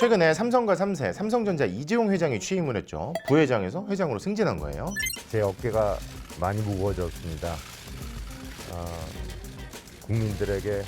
최근에 삼성과 삼세, 삼성전자 이재용 회장이 취임을 했죠. 부회장에서 회장으로 승진한 거예요. 제 어깨가 많이 무거워졌습니다. 아, 국민들에게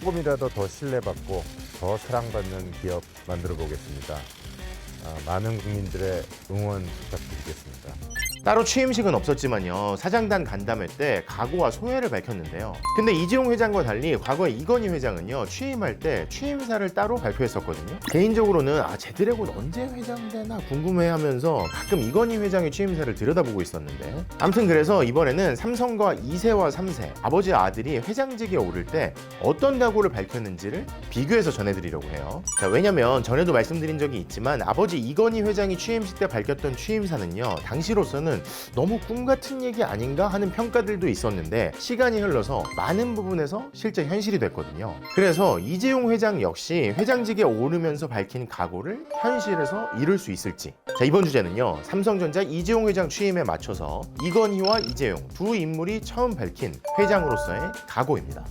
조금이라도 더 신뢰받고 더 사랑받는 기업 만들어 보겠습니다. 아, 많은 국민들의 응원 부탁드리겠습니다. 따로 취임식은 없었지만요. 사장단 간담회 때 각오와 소회를 밝혔는데요. 근데 이재용 회장과 달리 과거에 이건희 회장은요. 취임할 때 취임사를 따로 발표했었거든요. 개인적으로는 아, 제드래곤 언제 회장 되나 궁금해하면서 가끔 이건희 회장의 취임사를 들여다보고 있었는데 아무튼 그래서 이번에는 삼성과 2세와 3세 아버지 아들이 회장직에 오를 때 어떤 각오를 밝혔는지를 비교해서 전해드리려고 해요. 자, 왜냐면 전에도 말씀드린 적이 있지만 아버지 이건희 회장이 취임식 때 밝혔던 취임사는요. 당시로서는 너무 꿈 같은 얘기 아닌가 하는 평가들도 있었는데 시간이 흘러서 많은 부분에서 실제 현실이 됐거든요. 그래서 이재용 회장 역시 회장직에 오르면서 밝힌 각오를 현실에서 이룰 수 있을지. 자, 이번 주제는요. 삼성전자 이재용 회장 취임에 맞춰서 이건희와 이재용 두 인물이 처음 밝힌 회장으로서의 각오입니다.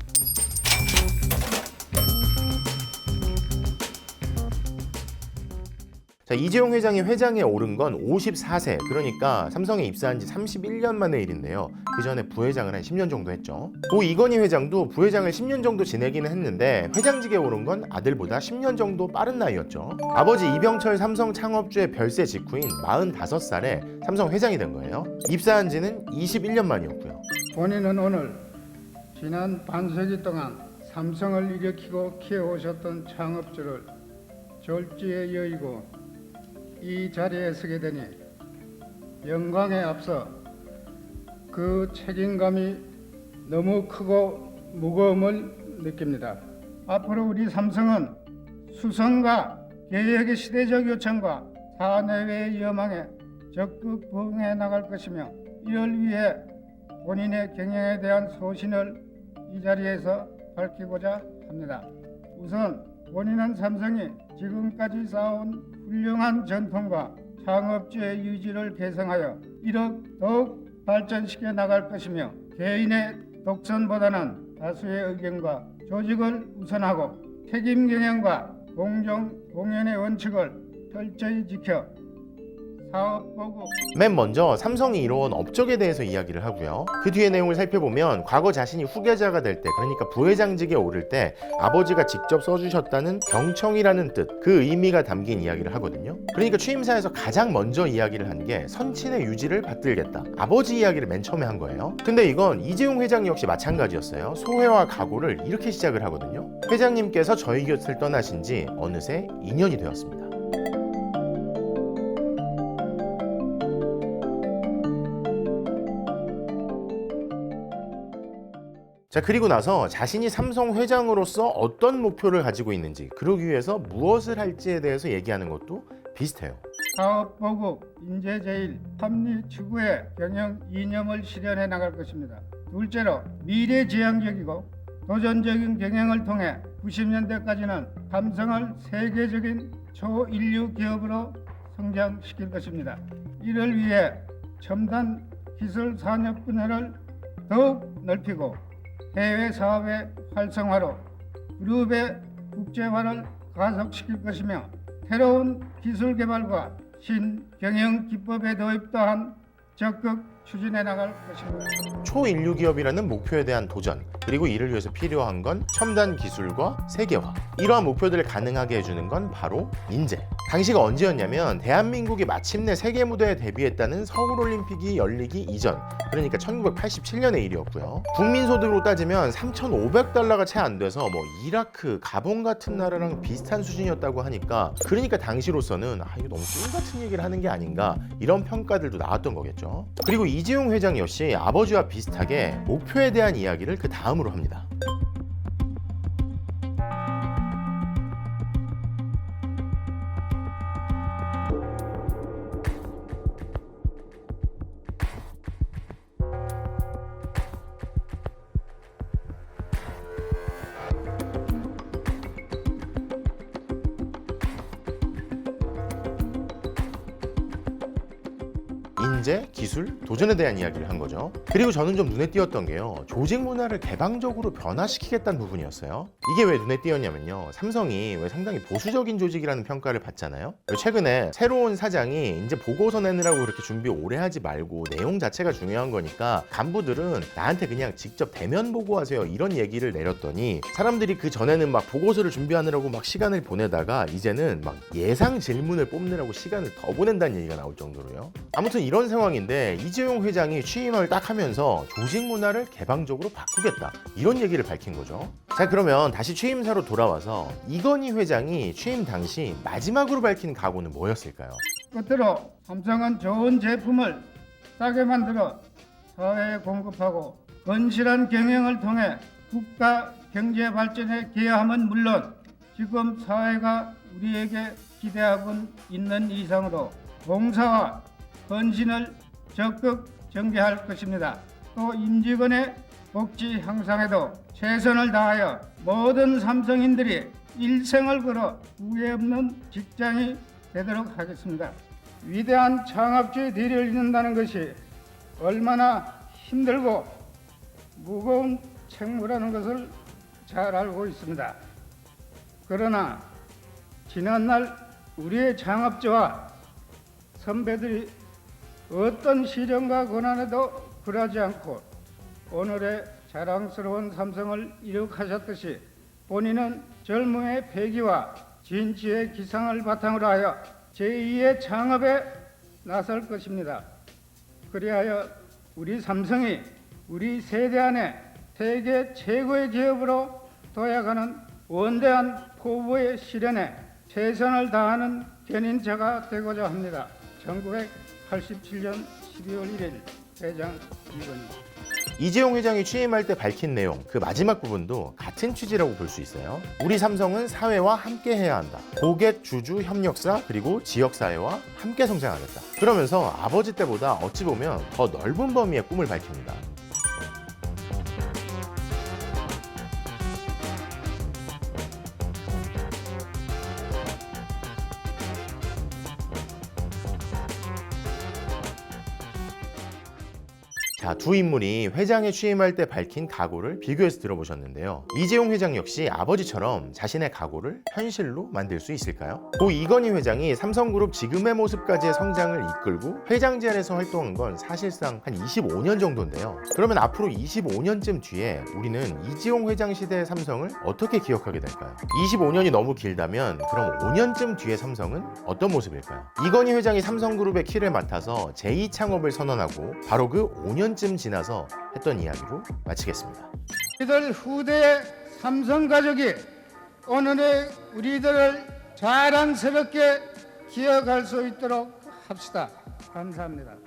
자, 이재용 회장이 회장에 오른 건 54세, 그러니까 삼성에 입사한 지 31년 만의 일인데요. 그 전에 부회장을 한 10년 정도 했죠. 고 이건희 회장도 부회장을 10년 정도 지내기는 했는데 회장직에 오른 건 아들보다 10년 정도 빠른 나이였죠. 아버지 이병철 삼성 창업주의 별세 직후인 45살에 삼성 회장이 된 거예요. 입사한 지는 21년 만이었고요. 본인은 오늘 지난 반세기 동안 삼성을 일으키고 키워오셨던 창업주를 졸지에 여의고 이 자리에 서게 되니 영광에 앞서 그 책임감이 너무 크고 무거움을 느낍니다. 앞으로 우리 삼성은 수성과 개혁의 시대적 요청과 사내외의 여망에 적극 부응해 나갈 것이며 이를 위해 본인의 경영에 대한 소신을 이 자리에서 밝히고자 합니다. 우선 본인은 삼성이 지금까지 쌓아온 훌륭한 전통과 창업주의 유지를 개성하여 이를 더욱 발전시켜 나갈 것이며 개인의 독선보다는 다수의 의견과 조직을 우선하고 책임 경영과 공정 공연의 원칙을 철저히 지켜 맨 먼저 삼성이 이뤄온 업적에 대해서 이야기를 하고요. 그 뒤의 내용을 살펴보면 과거 자신이 후계자가 될 때, 그러니까 부회장직에 오를 때 아버지가 직접 써주셨다는 경청이라는 뜻, 그 의미가 담긴 이야기를 하거든요. 그러니까 취임사에서 가장 먼저 이야기를 한 게 선친의 유지를 받들겠다. 아버지 이야기를 맨 처음에 한 거예요. 근데 이건 이재용 회장 역시 마찬가지였어요. 소회와 각오를 이렇게 시작을 하거든요. 회장님께서 저희 곁을 떠나신 지 어느새 2년이 되었습니다. 자 그리고 나서 자신이 삼성 회장으로서 어떤 목표를 가지고 있는지 그러기 위해서 무엇을 할지에 대해서 얘기하는 것도 비슷해요. 사업 보급, 인재 제일, 합리 추구의 경영 이념을 실현해 나갈 것입니다. 둘째로 미래지향적이고 도전적인 경영을 통해 90년대까지는 삼성을 세계적인 초인류 기업으로 성장시킬 것입니다. 이를 위해 첨단 기술 산업 분야를 더욱 넓히고 해외 사업의 활성화로 그룹의 국제화를 가속시킬 것이며 새로운 기술 개발과 신경영 기법의 도입 또한 적극 추진해 나갈 것입니다. 초인류 기업이라는 목표에 대한 도전 그리고 이를 위해서 필요한 건 첨단 기술과 세계화. 이러한 목표들을 가능하게 해주는 건 바로 인재. 당시가 언제였냐면 대한민국이 마침내 세계 무대에 데뷔했다는 서울 올림픽이 열리기 이전 그러니까 1987년의 일이었고요. 국민 소득으로 따지면 3,500달러가 채 안 돼서 뭐 이라크, 가본 같은 나라랑 비슷한 수준이었다고 하니까 그러니까 당시로서는 아 이거 너무 꿈 같은 얘기를 하는 게 아닌가 이런 평가들도 나왔던 거겠죠. 그리고 이 재용 회장 역시 아버지와 비슷하게 목표에 대한 이야기를 그 다음으로 합니다. 인재, 기술, 도전에 대한 이야기를 한 거죠. 그리고 저는 좀 눈에 띄었던 게요. 조직 문화를 개방적으로 변화시키겠다는 부분이었어요. 이게 왜 눈에 띄었냐면요. 삼성이 왜 상당히 보수적인 조직이라는 평가를 받잖아요. 최근에 새로운 사장이 이제 보고서 내느라고 그렇게 준비 오래 하지 말고 내용 자체가 중요한 거니까 간부들은 나한테 그냥 직접 대면 보고하세요 이런 얘기를 내렸더니 사람들이 그 전에는 막 보고서를 준비하느라고 막 시간을 보내다가 이제는 막 예상 질문을 뽑느라고 시간을 더 보낸다는 얘기가 나올 정도로요. 아무튼 이런 상황 인데 이재용 회장이 취임을 딱 하면서 조직 문화를 개방적으로 바꾸겠다 이런 얘기를 밝힌 거죠. 자 그러면 다시 취임사로 돌아와서 이건희 회장이 취임 당시 마지막으로 밝힌 각오는 뭐였을까요? 끝으로 삼성은 좋은 제품을 싸게 만들어 사회에 공급하고 건실한 경영을 통해 국가 경제 발전에 기여함은 물론 지금 사회가 우리에게 기대하고 있는 이상으로 봉사와 헌신을 적극 전개할 것입니다. 또 임직원의 복지 향상에도 최선을 다하여 모든 삼성인들이 일생을 걸어 후회 없는 직장이 되도록 하겠습니다. 위대한 창업주의 뒤를 잇는다는 것이 얼마나 힘들고 무거운 책무라는 것을 잘 알고 있습니다. 그러나 지난날 우리의 창업주와 선배들이 어떤 시련과 고난에도 굴하지 않고 오늘의 자랑스러운 삼성을 이룩하셨듯이 본인은 젊음의 패기와 진취의 기상을 바탕으로 하여 제2의 창업에 나설 것입니다. 그리하여 우리 삼성이 우리 세대 안에 세계 최고의 기업으로 도약하는 원대한 포부의 실현에 최선을 다하는 견인자가 되고자 합니다. 1987년 12월 1일 회장 이건입니다. 이재용 회장이 취임할 때 밝힌 내용 그 마지막 부분도 같은 취지라고 볼 수 있어요. 우리 삼성은 사회와 함께 해야 한다. 고객 주주 협력사 그리고 지역 사회와 함께 성장하겠다. 그러면서 아버지 때보다 어찌 보면 더 넓은 범위의 꿈을 밝힙니다. 자, 두 인물이 회장에 취임할 때 밝힌 각오를 비교해서 들어보셨는데요. 이재용 회장 역시 아버지처럼 자신의 각오를 현실로 만들 수 있을까요? 고 이건희 회장이 삼성그룹 지금의 모습까지의 성장을 이끌고 회장 자리에서 활동한 건 사실상 한 25년 정도인데요. 그러면 앞으로 25년쯤 뒤에 우리는 이재용 회장 시대의 삼성을 어떻게 기억하게 될까요? 25년이 너무 길다면 그럼 5년쯤 뒤의 삼성은 어떤 모습일까요? 이건희 회장이 삼성그룹의 키를 맡아서 제2창업을 선언하고 바로 그 5년 쯤 지나서 했던 이야기로 마치겠습니다. 우리들 후대의 삼성 가족이 오늘의 우리들을 자랑스럽게 기억할 수 있도록 합시다. 감사합니다.